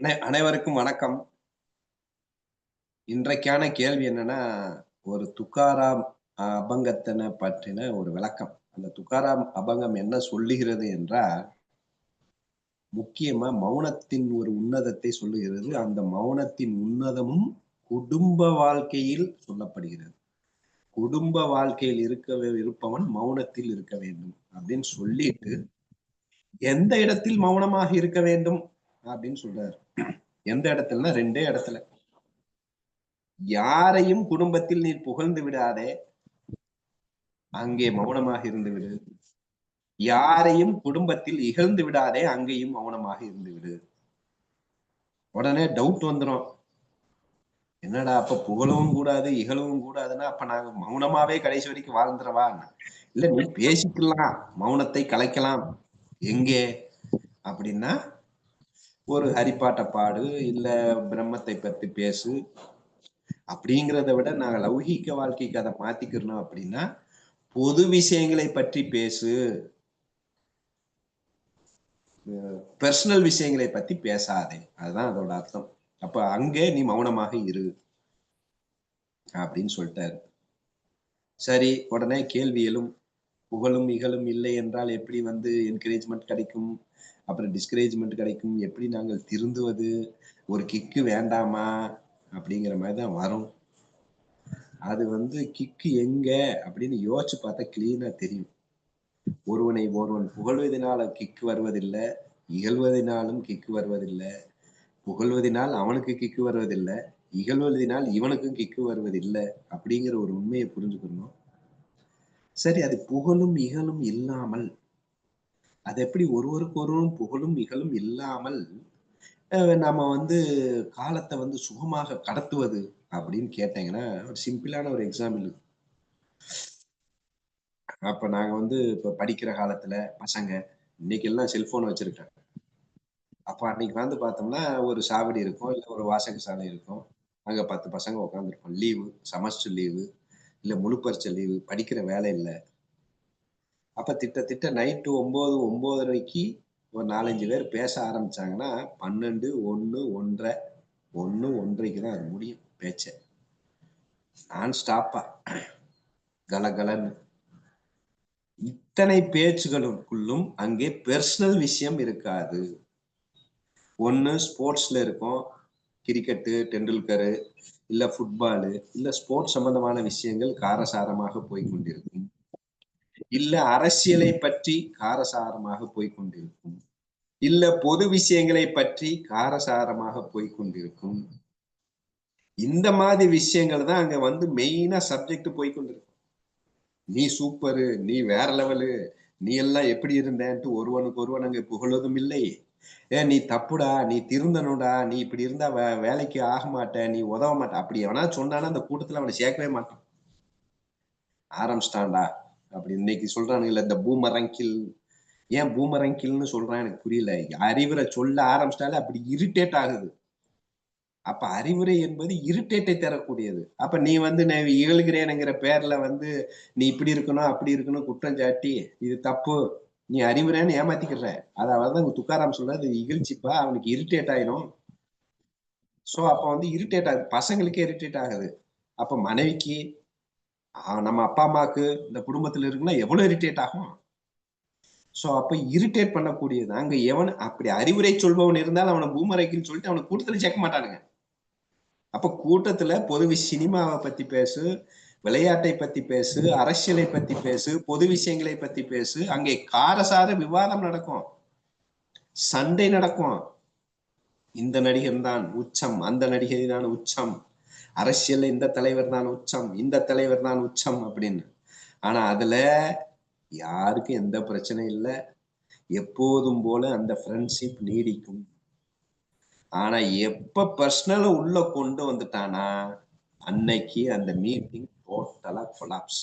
அனைவருக்கும் வணக்கம். இன்றைக்கான கேள்வி என்னன்னா ஒரு துக்காராம் அஹ், அபங்கத்தினை பற்றின ஒரு விளக்கம். அந்த துக்காராம் அபங்கம் என்ன சொல்லுகிறது என்றால் முக்கியமா மௌனத்தின் ஒரு உன்னதத்தை சொல்லுகிறது. அந்த மௌனத்தின் உன்னதமும் குடும்ப வாழ்க்கையில் சொல்லப்படுகிறது. குடும்ப வாழ்க்கையில் இருக்க இருப்பவன் மௌனத்தில் இருக்க வேண்டும் அப்படின்னு சொல்லிட்டு எந்த இடத்தில் மௌனமாக இருக்க வேண்டும் அப்படின்னு சொல்றாரு. எந்த இடத்துலனா ரெண்டே இடத்துல. யாரையும் குடும்பத்தில் நீ புகழ்ந்து விடாதே. அங்கே மௌனமாக இருந்து விடு. யாரையும் குடும்பத்தில் இகழ்ந்து விடாதே அங்கேயும் மௌனமாக இருந்து விடு. உடனே டவுட் வந்துரும். என்னடா அப்ப புகழவும் கூடாது இகழவும் கூடாதுன்னா அப்ப நாங்க மௌனமாவே கடைசி வரைக்கும் வாழ்ந்துடவா இல்ல நீ பேசிக்கலாம் மௌனத்தை கலைக்கலாம். எங்கே? அப்படின்னா ஒரு ஹரிப்பாட்டை பாடு இல்ல பிரம்மத்தை பத்தி பேசு. அப்படிங்கிறத விட நாங்க லௌகிக்க வாழ்க்கைக்கு அதை மாத்திக்கிறோம் அப்படின்னா பொது விஷயங்களை பற்றி பேசு. பர்சனல் விஷயங்களை பத்தி பேசாதே. அதுதான் அதோட அர்த்தம். அப்ப அங்கே நீ மௌனமாக இரு. அப்படின்னு சொல்லிட்டாரு. சரி உடனே கேள்வி எழும். புகழும் இகழும் இல்லை என்றால் எப்படி வந்து என்கரேஜ்மெண்ட் கிடைக்கும்? அப்புறம் டிஸ்கரேஜ்மெண்ட் கிடைக்கும். எப்படி நாங்கள் திருந்துவது? ஒரு கிக்கு வேண்டாமா? அப்படிங்கிற மாதிரி தான் வரும். அது வந்து கிக்கு எங்க? அப்படின்னு யோசிச்சு பார்த்தா கிளீனா தெரியும். ஒருவனை ஒருவன் புகழ்வதனால கிக்கு வருவதில்லை. இகழ்வதனாலும் கிக்கு வருவதில்லை. புகழ்வதனால் அவனுக்கு கிக்கு வருவதில்லை. இகழ்வதனால் இவனுக்கும் கிக்கு வருவதில்லை. அப்படிங்கிற ஒரு உண்மையை புரிஞ்சுக்கணும். சரி அது புகழும் இகழும் இல்லாமல் அது எப்படி ஒருவருக்கு ஒருவரும் புகழும் இகழும் இல்லாமல் நாம வந்து காலத்தை வந்து சுகமாக கடத்துவது அப்படின்னு கேட்டீங்கன்னா ஒரு சிம்பிளான ஒரு எக்ஸாம்பிள் அப்ப நாங்க வந்து இப்ப படிக்கிற காலத்துல பசங்க இன்னைக்கு எல்லாம் செல்போன் வச்சிருக்காங்க. அப்ப அன்னைக்கு வந்து பார்த்தோம்னா ஒரு சாவடி இருக்கும் இல்ல ஒரு வாசக சாலை இருக்கும். அங்க பத்து பசங்க உட்காந்துருக்கோம் லீவு செமஸ்டர் லீவு இல்ல முழு பரிச்சை லீவு படிக்கிற வேலை இல்லை. அப்ப திட்ட திட்ட நைட்டு ஒன்பது ஒன்பதரைக்கு ஒரு நாலஞ்சு பேர் பேச ஆரம்பிச்சாங்கன்னா பன்னெண்டு ஒண்ணு ஒன்றரை ஒண்ணு ஒன்றரைக்கு தான் அது முடியும் பேச்ச. நான் ஸ்டாப்பா கலகலன்னு. இத்தனை பேச்சுகளுக்குள்ளும் அங்கே பெர்சனல் விஷயம் இருக்காது. ஒண்ணு ஸ்போர்ட்ஸ்ல இருக்கும். கிரிக்கெட்டு டெண்டுல்கரு இல்ல ஃபுட்பாலு இல்ல ஸ்போர்ட்ஸ் சம்பந்தமான விஷயங்கள் காரசாரமாக போய் கொண்டிருக்கும். இல்ல அரசியலை பற்றி காரசாரமாக போய்கொண்டிருக்கும் இல்ல பொது விஷயங்களை பற்றி காரசாரமாக போய்கொண்டிருக்கும் இந்த மாதிரி விஷயங்கள் தான் அங்க வந்து மெயினா சப்ஜெக்ட் போய்கொண்டிருக்கும் நீ சூப்பரு நீ வேற லெவலு நீ எல்லாம் எப்படி இருந்தேன்ட்டு ஒருவனுக்கு ஒருவன் அங்க புகழுவதும் இல்லை. ஏ நீ தப்புடா நீ திருந்தனுடா நீ இப்படி இருந்தா வே வேலைக்கு ஆக மாட்ட நீ உதவ மாட்ட. அப்படி எவனா சொன்னானா அந்த கூட்டத்துல அவனை சேர்க்கவே மாட்டான். ஆரம்பிச்சிட்டான்டா. அப்படி இன்னைக்கு சொல்றானுங்கல்ல இந்த பூமரங்கில் ஏன் பூமரங்கில்னு சொல்றான்? எனக்கு புரியல. அறிவுரை சொல்ல ஆரம்பிச்சிட்டாலே அப்படி இரிட்டேட் ஆகுது. அப்ப அறிவுரை என்பது இரிட்டேட்டை தரக்கூடியது. அப்ப நீ வந்து நான் இகழ்கிறேனுங்கிற பேர்ல வந்து நீ இப்படி இருக்கணும் அப்படி இருக்கணும் குற்றம் சாட்டி இது தப்பு. நீ அறிவுரைன்னு ஏமாத்திக்கிற அதாவது தான் துக்காராம் சொல்றது இகழ்ச்சிப்பா அவனுக்கு இரிட்டேட் ஆயிடும் சோ அப்ப வந்து இரிட்டேட் ஆகுது. பசங்களுக்கே இரிட்டேட் ஆகுது. அப்ப மனைவிக்கு நம்ம அப்பா அம்மாவுக்கு இந்த குடும்பத்துல இருக்குன்னா எவ்வளவு இரிட்டேட் ஆகும்? சோ அப்ப இரிட்டேட் பண்ணக்கூடியது அங்க எவன் அப்படி அறிவுரை சொல்பவன் இருந்தாலும் அவனை பூமரைக்குன்னு சொல்லிட்டு அவனை கூட்டத்துல சேர்க்க மாட்டானுங்க. அப்ப கூட்டத்துல பொது சினிமாவை பத்தி பேசு விளையாட்டை பத்தி பேசு அரசியலை பத்தி பேசு பொது விஷயங்களை பத்தி பேசு அங்கே காரசார விவாதம் நடக்கும். சண்டை நடக்கும். இந்த நடிகர் தான் உச்சம் அந்த நடிகை தான் உச்சம். அரசியல்ல இந்த தலைவர் தான் உச்சம் இந்த தலைவர் தான் உச்சம் அப்படின்னு. ஆனா அதுல யாருக்கும் எந்த பிரச்சனையும் இல்லை. எப்போதும் போல அந்த ஃப்ரெண்ட்ஷிப் நீடிக்கும். ஆனா எப்ப பர்சனலை உள்ள கொண்டு வந்துட்டானா? அன்னைக்கு அந்த மீட்டிங் டோட்டலா கொலாப்ஸ்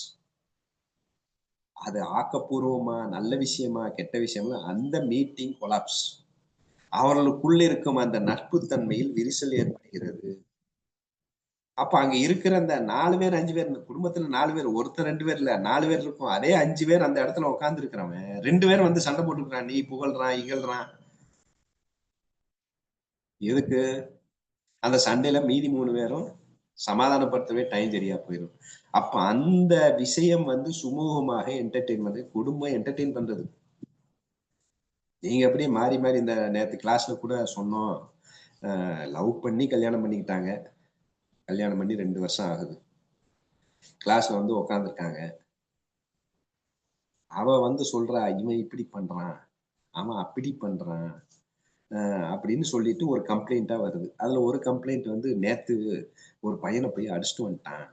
அது ஆக்கப்பூர்வமா நல்ல விஷயமா கெட்ட விஷயமா அந்த மீட்டிங் கொலாப்ஸ் அவர்களுக்குள்ள இருக்கும் அந்த நட்புத்தன்மையில் விரிசல் ஏற்படுகிறது. அப்ப அங்க இருக்கிற அந்த நாலு பேர் அஞ்சு பேர் இந்த குடும்பத்துல நாலு பேர் ஒருத்தர் ரெண்டு பேர் இல்ல நாலு பேர் இருக்கும். அதே அஞ்சு பேர் அந்த இடத்துல உட்கார்ந்து இருக்கிறவன் ரெண்டு பேர் வந்து சண்டை போட்டுக்கிறான். நீ புகழ்றான் இகழ்றான். எதுக்கு? அந்த சண்டையில மீதி மூணு பேரும் சமாதானப்படுத்தவே டைம் சரியா போயிடும் அப்ப அந்த விஷயம் வந்து சுமூகமாக என்டர்டெயின் பண்றது குடும்பம் என்டர்டெயின் பண்றது. நீங்க அப்படியே மாறி மாறி இந்த நேற்று கிளாஸ்ல கூட சொன்னோம். லவ் பண்ணி கல்யாணம் பண்ணிக்கிட்டாங்க. கல்யாணம் பண்ணி ரெண்டு வருஷம் ஆகுது. கிளாஸ்ல வந்து உக்காந்துருக்காங்க. அவ வந்து சொல்றா இவன் இப்படி பண்றான் அவன் அப்படி பண்றான் அப்படின்னு சொல்லிட்டு ஒரு கம்ப்ளைண்டா வருது. அதுல ஒரு கம்ப்ளைண்ட் வந்து நேத்து ஒரு பையனை போய் அடிச்சுட்டு வந்துட்டான்.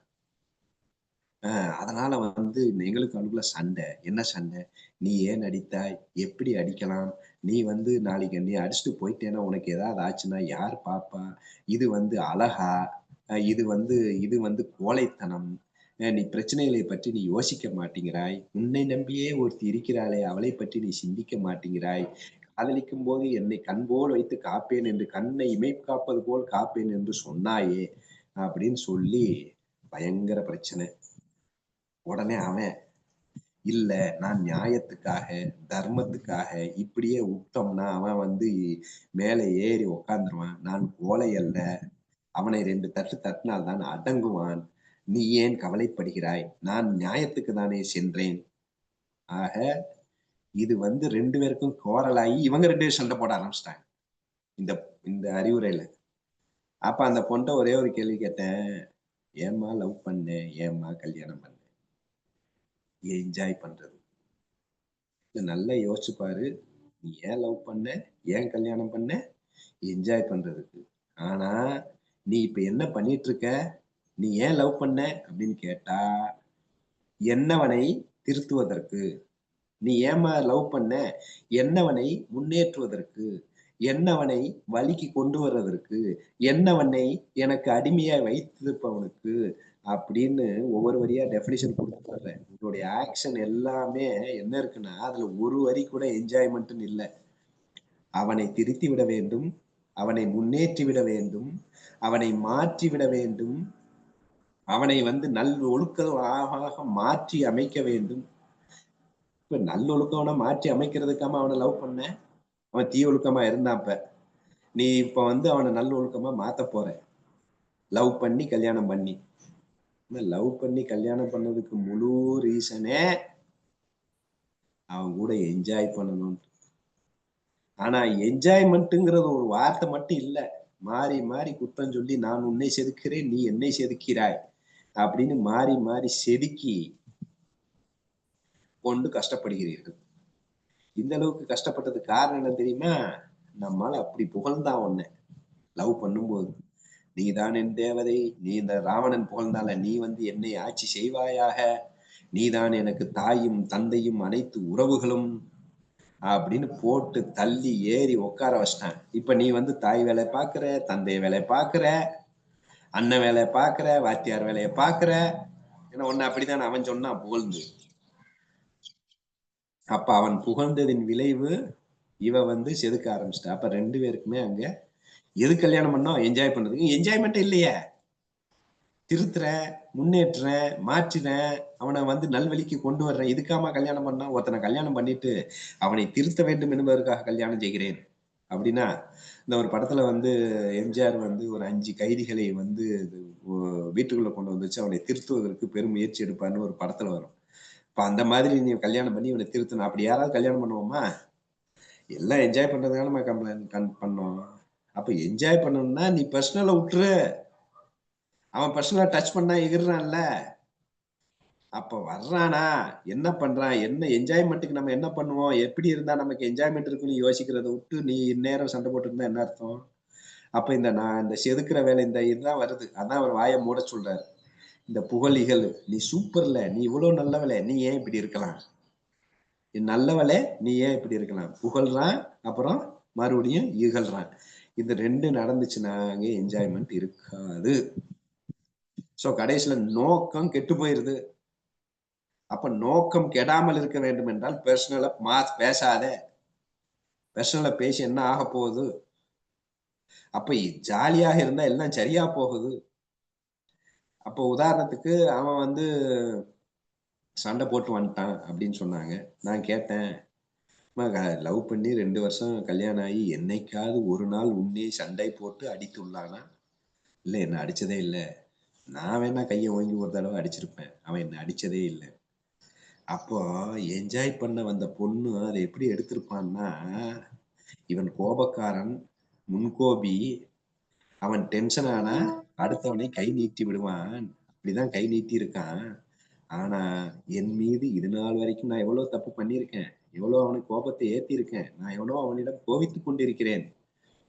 அதனால வந்து எங்களுக்கு அனுப்புல சண்டை. என்ன சண்டை? நீ ஏன் அடித்தாய் எப்படி அடிக்கலாம்? நீ வந்து நாளைக்கு நீ அடிச்சுட்டு போயிட்டேன்னா உனக்கு ஏதாவது ஆச்சுன்னா யார் பாப்பா? இது வந்து அழகா? இது வந்து இது வந்து கோழைத்தனம். நீ பிரச்சனைகளை பற்றி நீ யோசிக்க மாட்டேங்கிறாய். உன்னை நம்பியே ஒருத்தி இருக்கிறாளே அவளை பற்றி நீ சிந்திக்க மாட்டேங்கிறாய். காதலிக்கும் போது என்னை கண் போல் வைத்து காப்பேன் என்று கண்ணை இமை காப்பது போல் காப்பேன் என்று சொன்னாயே அப்படின்னு சொல்லி பயங்கர பிரச்சனை. உடனே அவன் இல்ல நான் நியாயத்துக்காக தர்மத்துக்காக இப்படியே விட்டோம்னா அவன் வந்து மேலே ஏறி உக்காந்துருவான். நான் கோலை அல்ல. அவனை ரெண்டு தட்டு தட்டினால் தான் அடங்குவான். நீ ஏன் கவலைப்படுகிறாய்? நான் நியாயத்துக்கு தானே சென்றேன். ஆக இது வந்து ரெண்டு பேருக்கும் கோரலாகி இவங்க ரெண்டு பேரும் சண்டை போட ஆரம்பிச்சிட்டாங்க. இந்த இந்த அறிவுரையில. அப்ப அந்த பொண்ணை ஒரே ஒரு கேள்வி கேட்டேன். ஏம்மா லவ் பண்ணு? ஏம்மா கல்யாணம் பண்ணு? என்ஜாய் பண்றது. நல்லா யோசிச்சு பாரு. நீ ஏன் லவ் பண்ண? ஏன் கல்யாணம் பண்ண? என்ஜாய் பண்றதுக்கு. ஆனா நீ இப்ப என்ன பண்ணிட்டு இருக்க நீ ஏன் லவ் பண்ண? அப்படின்னு கேட்டா என்னவனை திருத்துவதற்கு. நீ ஏமா லவ் பண்ண? என்னவனை முன்னேற்றுவதற்கு. என்னவனை வழிக்கு கொண்டு வர்றதற்கு. என்னவனை எனக்கு அடிமையா வைத்திருப்பவனுக்கு. அப்படின்னு ஒவ்வொரு வரியா டெபினிஷன் கொடுத்துருவேன் உங்களுடைய ஆக்ஷன் எல்லாமே என்ன இருக்குன்னா அதுல ஒரு வரி கூட என்ஜாய்மெண்ட்னு இல்லை. அவனை திருத்தி விட வேண்டும். அவனை முன்னேற்றி விட வேண்டும். அவனை மாற்றி விட வேண்டும். அவனை வந்து நல் ஒழுக்கமாக மாற்றி அமைக்க வேண்டும். இப்ப நல்லொழுக்கவனை மாற்றி அமைக்கிறதுக்காம அவனை லவ் பண்ண? அவன் தீ ஒழுக்கமா இருந்தான் இப்ப. நீ இப்ப வந்து அவனை நல்ல ஒழுக்கமா மாத்த போற. லவ் பண்ணி கல்யாணம் பண்ணி. லவ் பண்ணி கல்யாணம் பண்ணதுக்கு முழு ரீசனே அவன் கூட என்ஜாய் பண்ணணும் ஆனா என்ஜாய்மெண்ட்டுங்கிறது ஒரு வார்த்தை மட்டும் இல்லை. மாறி மாறி குற்றம் சொல்லி நான் உன்னை செதுக்கிறேன் நீ என்னை செதுக்கிறாய் அப்படின்னு மாறி மாறி செதுக்கி கொண்டு கஷ்டப்படுகிறீர்கள். இந்த அளவுக்கு கஷ்டப்பட்டது காரணம் என்ன தெரியுமா? நம்மால அப்படி புகழ்ந்தான் உன்னை லவ் பண்ணும்போது. நீதான் என் தேவதை நீ இந்த ராவணன் புகழ்ந்தால நீ வந்து என்னை ஆட்சி செய்வாயாக. நீதான் எனக்கு தாயும் தந்தையும் அனைத்து உறவுகளும் அப்படின்னு போட்டு தள்ளி ஏறி உட்கார வச்சிட்டான். இப்ப நீ வந்து தாய் வேலை பாக்குற தந்தை வேலையை பாக்குற அண்ணன் வேலையை பாக்குற வாத்தியார் வேலையை பாக்குற ஏன்னா ஒன்னு அப்படித்தான் அவன் சொன்னான் புகழ்ந்து. அப்ப அவன் புகழ்ந்ததின் விளைவு இவ வந்து செதுக்க ஆரம்பிச்சிட்டா. அப்ப ரெண்டு பேருக்குமே அங்க எது கல்யாணம் பண்ணோம்? என்ஜாய் பண்றதுக்கு. என்ஜாய்மெண்ட் இல்லையே. திருத்துறேன் முன்னேற்றுறேன் மாற்றுறேன் அவனை வந்து நல்வழிக்கு கொண்டு வர்றேன். இதுக்காம கல்யாணம் பண்ணா? ஒருத்தனை கல்யாணம் பண்ணிட்டு அவனை திருத்த வேண்டும் என்பதற்காக கல்யாணம் செய்கிறேன். அப்படின்னா இந்த ஒரு படத்துல வந்து எம்ஜிஆர் வந்து ஒரு அஞ்சு கைதிகளை வந்து வீட்டுக்குள்ள கொண்டு வந்துச்சு அவனை திருத்துவதற்கு பெரும் முயற்சி எடுப்பான்னு ஒரு படத்துல வரும். இப்ப அந்த மாதிரி நீ கல்யாணம் பண்ணி இவனை திருத்தணும். அப்படி யாராவது கல்யாணம் பண்ணுவோமா? எல்லாம் என்ஜாய் பண்றதுக்காக நம்ம கம்ப்ளைண்ட் பண்ணோம். அப்ப என்ஜாய் பண்ணணும்னா நீ பர்சனலை விட்டுரு அவன் பர்சனலா டச் பண்ணா எகிர்றான்ல. அப்ப வர்றானா? என்ன பண்றான் என்ன என்ஜாய்மெண்ட்டுக்கு நம்ம என்ன பண்ணுவோம்? எப்படி இருந்தா நமக்கு என்ஜாய்மெண்ட் இருக்குன்னு யோசிக்கிறத விட்டு நீ இந்நேரம் சண்டை போட்டுருந்தா என்ன அர்த்தம்? அப்ப இந்த நான் இந்த செதுக்கிற வேலை இந்த இதுதான் வருது. அதான் அவர் வாயை மூட சொல்றாரு. இந்த புகழிகள் நீ சூப்பர்ல நீ இவ்வளவு நல்லவளே நீ ஏன் இப்படி இருக்கலாம்? நல்லவளே நீ ஏன் இப்படி இருக்கலாம்? புகழ்றான் அப்புறம் மறுபடியும் இகழ்றான். இது ரெண்டு நடந்துச்சுன்னா அங்கே என்ஜாய்மெண்ட் இருக்காது. சோ கடைசியில நோக்கம் கெட்டு போயிருது. அப்ப நோக்கம் கெடாமல் இருக்க வேண்டும் என்றால் பெர்சனலா மா பேசாத. பெர்சனலா பேசி என்ன ஆக போகுது? அப்ப ஜாலியாக இருந்தா எல்லாம் சரியா போகுது. அப்போ உதாரணத்துக்கு அவன் வந்து சண்டை போட்டு வந்துட்டான் அப்படின்னு சொன்னாங்க. நான் கேட்டேன் லவ் பண்ணி ரெண்டு வருஷம் கல்யாணம் ஆகி என்னைக்காவது ஒரு நாள் உன்னே சண்டை போட்டு அடித்துள்ளானா இல்ல என்ன அடிச்சதே இல்லை. நான் வேணா கையை ஓங்கி ஒரு தடவை அடிச்சிருப்பேன். அவன் என்ன அடிச்சதே இல்லை. அப்போ என்ஜாய் பண்ண வந்த பொண்ணு அதை எப்படி எடுத்திருப்பான்னா இவன் கோபக்காரன் முன்கோபி அவன் டென்ஷன் ஆனா அடுத்தவனை கை நீட்டி விடுவான். அப்படிதான் கை நீட்டி இருக்கான். ஆனா என் மீது இது நாள் வரைக்கும் நான் எவ்வளவு தப்பு பண்ணியிருக்கேன்? எவ்வளவு அவனுக்கு கோபத்தை ஏத்தி இருக்கேன் நான் எவ்வளவு அவனிடம் கோவித்துக் கொண்டிருக்கிறேன்?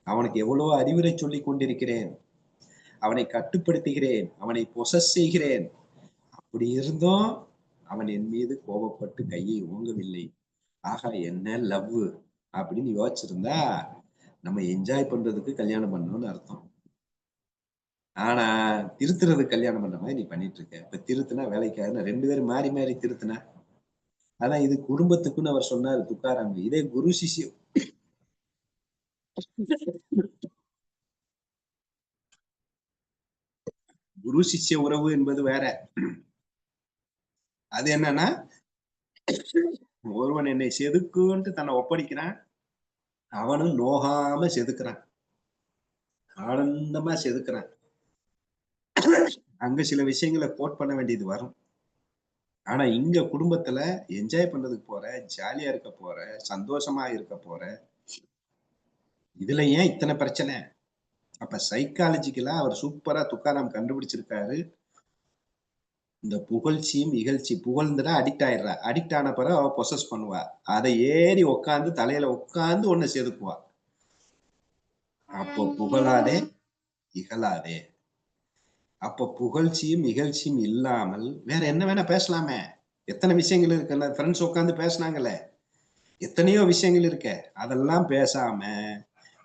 அவனுக்கு எவ்வளவு அறிவுரை சொல்லி கொண்டிருக்கிறேன்? அவனை கட்டுப்படுத்துகிறேன் அவனை பொசஸ் செய்கிறேன். அப்படி இருந்தும் அவன் என் மீது கோபப்பட்டு கையை ஓங்கவில்லை. ஆகா என்ன லவ்? அப்படின்னு யோசிச்சிருந்தா நம்ம என்ஜாய் பண்றதுக்கு கல்யாணம் பண்ணணும்னு அர்த்தம். ஆனா திருத்துறது கல்யாணம் பண்ற மாதிரி நீ பண்ணிட்டு இருக்க இப்ப திருத்துனா வேலைக்காக ரெண்டு பேரும் மாறி மாறி திருத்துனா. ஆனா இது குடும்பத்துக்குன்னு அவர் சொன்னாரு துக்காராம் இதே குரு சிஷ்யம். குரு சிஷ்ய உறவு என்பது வேற. அது என்னன்னா ஒருவன் என்னை செதுக்குன்ட்டு தன்னை ஒப்படைக்கிறான். அவனும் நோகாம செதுக்கிறான். ஆனந்தமா செதுக்குறான். அங்க சில விஷயங்களை கோட் பண்ண வேண்டியது வரும். ஆனா இங்க குடும்பத்துல என்ஜாய் பண்றதுக்கு போற ஜாலியா இருக்க போற சந்தோஷமா இருக்க போற இதுல ஏன் இத்தனை பிரச்சனை? அப்ப சைக்காலஜிக்கலா அவர் சூப்பரா துக்காராம் கண்டுபிடிச்சிருக்காரு. இந்த புகழ்ச்சியும் இகழ்ச்சி புகழ்ந்துடா அடிக்ட் ஆயிடுறா. அடிக்ட் ஆன பிறகு அவ பொசஸ் பண்ணுவா. அதை ஏறி உட்காந்து தலையில உட்காந்து ஒண்ணு செதுக்குவா. அப்போ புகழாதே இகழாதே. அப்ப புகழ்ச்சியும் இகழ்ச்சியும் இல்லாமல் வேற என்ன வேணா பேசலாமே. எத்தனை விஷயங்கள் இருக்குல்ல ஃப்ரெண்ட்ஸ் உட்காந்து பேசினாங்களே. எத்தனையோ விஷயங்கள் இருக்க. அதெல்லாம் பேசாம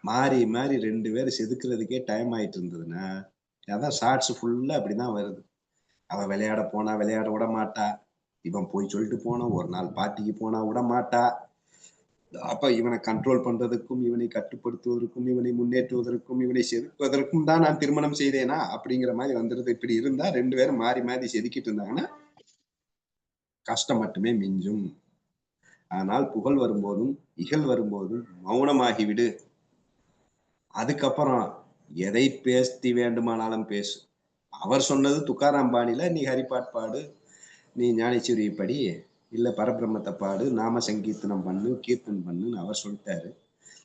மாறி மாறி ரெண்டு பேரும் செதுக்கிறதுக்கே டைம் ஆயிட்டு இருந்ததுன்னா அதான் ஷார்ட்ஸ் ஃபுல்லா அப்படிதான் வருது. அவ விளையாட போனா விளையாட விட மாட்டா. இவன் போய் சொல்லிட்டு போனா ஒரு நாள் பார்ட்டிக்கு போனா விட மாட்டா. அப்ப இவனை கண்ட்ரோல் பண்றதுக்கும் இவனை கட்டுப்படுத்துவதற்கும் இவனை முன்னேற்றுவதற்கும் இவனை செதுக்குவதற்கும் தான் நான் திருமணம் செய்தேனா? அப்படிங்கிற மாதிரி வந்துருது. இப்படி இருந்தா ரெண்டு பேரும் மாறி மாறி செதுக்கிட்டு இருந்தாங்கன்னா கஷ்டம் மட்டுமே மிஞ்சும். ஆனால் புகழ் வரும்போதும் இகழ் வரும்போதும் மௌனமாகிவிடு. அதுக்கப்புறம் எதை பேசி வேண்டுமானாலும் பேசு. அவர் சொன்னது துக்காராம் பாணியில நீ ஹரிபாட் பாடு நீ ஞானேஸ்வரி படி இல்ல பரபிரம்மத்தை பாடு நாம சங்கீர்த்தனம் பண்ணு கீர்த்தன் பண்ணுன்னு அவர் சொல்லிட்டாரு.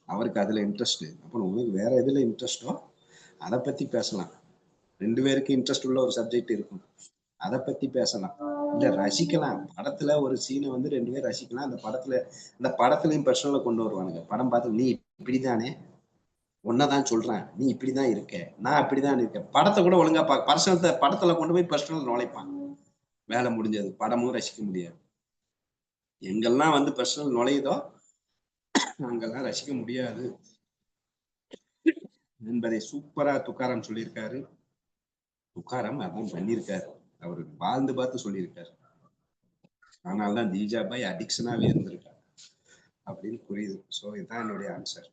அவருக்கு அதுல இன்ட்ரெஸ்ட் அப்புறம் உனக்கு வேற எதுல இன்ட்ரெஸ்டோ அதை பத்தி பேசலாம். ரெண்டு பேருக்கு இன்ட்ரெஸ்ட் உள்ள ஒரு சப்ஜெக்ட் இருக்கும். அதை பத்தி பேசலாம். இல்ல ரசிக்கலாம். படத்துல ஒரு சீனை வந்து ரெண்டு பேரும் ரசிக்கலாம். அந்த படத்துல அந்த படத்துலயும் பர்சனலை கொண்டு வருவானுங்க. படம் பார்த்து நீ இப்படிதானே? ஒன்னதான் சொல்றேன். நீ இப்படிதான் இருக்க. நான் அப்படிதான் இருக்கேன். படத்தை கூட ஒழுங்கா பா பர்சனத்தை படத்துல கொண்டு போய் பர்சனல் நுழைப்பான். வேலை முடிஞ்சது. படமும் ரசிக்க முடியாது. எங்கெல்லாம் வந்து பர்சனல் நுழையுதோ அங்கெல்லாம் ரசிக்க முடியாது. என்பதை சூப்பரா துக்காரம் சொல்லியிருக்காரு. துக்காரம் அதான் பண்ணியிருக்காரு. அவர் வாழ்ந்து பார்த்து சொல்லியிருக்காரு. தீஜா பை அடிக்ஷனாவே இருந்திருக்காரு. அப்படின்னு புரியுது. ஸோ இதுதான் என்னுடைய ஆன்சர்